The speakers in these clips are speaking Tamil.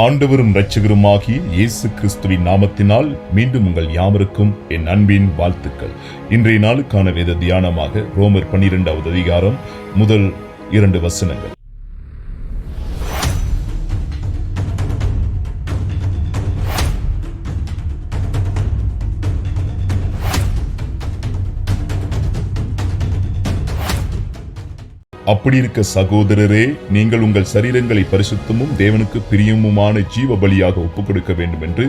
ஆண்டவரும் இரட்சகருமாகிய இயேசு கிறிஸ்துவின் நாமத்தினால் மீண்டும் உங்கள் யாவருக்கும் என் அன்பின் வாழ்த்துக்கள். இன்றைய நாளுக்கான வேத தியானமாக ரோமர் பன்னிரெண்டாவது அதிகாரம் முதல் இரண்டு வசனங்கள். அப்படி இருக்க சகோதரரே நீங்கள் உங்கள் சரீரங்களை பரிசுத்தமும் தேவனுக்கு பிரியமுமான ஜீவ பலியாக ஒப்புக் கொடுக்க வேண்டும் என்று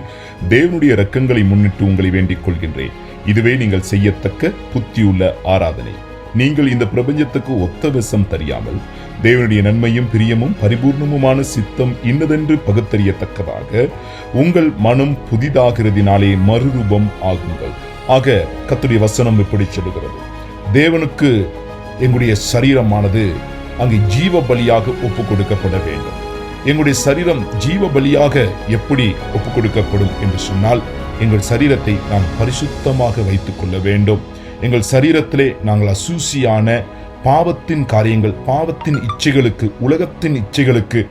தேவனுடைய ரக்கங்களை முன்னிட்டு உங்களை வேண்டிக் கொள்கின்றேன். இதுவே நீங்கள் செய்யத்தக்க புத்தியுள்ள ஆராதனை. நீங்கள் இந்த பிரபஞ்சத்துக்கு ஒத்த விஷம் தெரியாமல் தேவனுடைய நன்மையும் பிரியமும் பரிபூர்ணமுமான சித்தம் இன்னதென்று பகுத்தறியத்தக்கதாக உங்கள் மனம் புதிதாகிறதினாலே மறுரூபம் ஆகுங்கள். ஆக கத்துடைய வசனம் இப்படி சொல்லுகிறது. தேவனுக்கு எங்களுடைய சரீரமானது அங்கு ஜீவ பலியாக ஒப்பு கொடுக்கப்பட வேண்டும். எங்களுடைய சரீரம் ஜீவ பலியாக எப்படி ஒப்பு கொடுக்கப்படும் என்று சொன்னால் எங்கள் சரீரத்தை நாம் பரிசுத்தமாக வைத்துக் கொள்ள வேண்டும். எங்கள் சரீரத்திலே நாங்கள் அசூசியான பாவத்தின் காரியங்கள் பாவத்தின் இச்சைகளுக்கு உலகத்தின் இச்சைகளுக்கு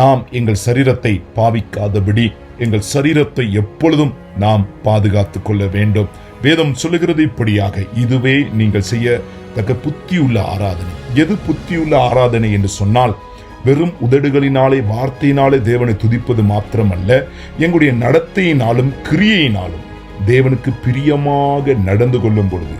நாம் எங்கள் சரீரத்தை பாவிக்காதபடி எங்கள் சரீரத்தை எப்பொழுதும் நாம் பாதுகாத்து கொள்ள வேண்டும். வேதம் சொல்லுகிறது இப்படியாக இதுவே நீங்கள் செய்ய தக்க புத்தியுள்ள ஆராதனை. எது புத்தியுள்ள ஆராதனை என்று சொன்னால் வெறும் உதடுகளினாலே வார்த்தையினாலே தேவனை துதிப்பது மாத்திரமல்ல எங்களுடைய நடத்தையினாலும் கிரியையினாலும் தேவனுக்கு பிரியமாக நடந்து கொள்ளும் பொழுது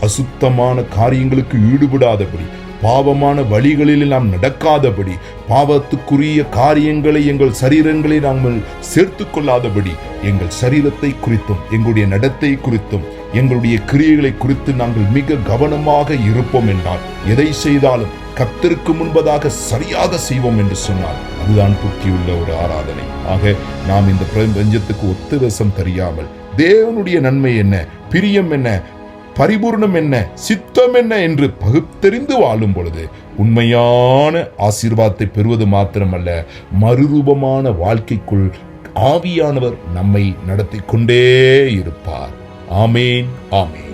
அசுத்தமான காரியங்களுக்கு ஈடுபடாதபடி பாவமான வழிகளில் நாம் நடக்காதபடி பாவத்துக்குரிய காரியங்களை எங்கள் சரீரங்களை நாங்கள் சேர்த்து கொள்ளாதபடி எங்கள் சரீரத்தை குறித்தும் எங்களுடைய நடத்தை குறித்தும் எங்களுடைய கிரியைகளை குறித்து நாங்கள் மிக கவனமாக இருப்போம் என்றால் எதை செய்தாலும் கத்திற்கு முன்பதாக சரியாக செய்வோம் என்று சொன்னால் அதுதான் புத்தியுள்ள ஒரு ஆராதனை. ஆக நாம் இந்த பிரபஞ்சத்துக்கு ஒத்துரசம் தெரியாமல் தேவனுடைய நன்மை என்ன பிரியம் என்ன பரிபூர்ணம் என்ன சித்தம் என்ன என்று பகுத்தறிந்து வாழும் பொழுது உண்மையான ஆசீர்வாதத்தை பெறுவது மாத்திரமல்ல மறுரூபமான வாழ்க்கைக்குள் ஆவியானவர் நம்மை நடத்தி கொண்டே இருப்பார். ஆமேன் ஆமேன்.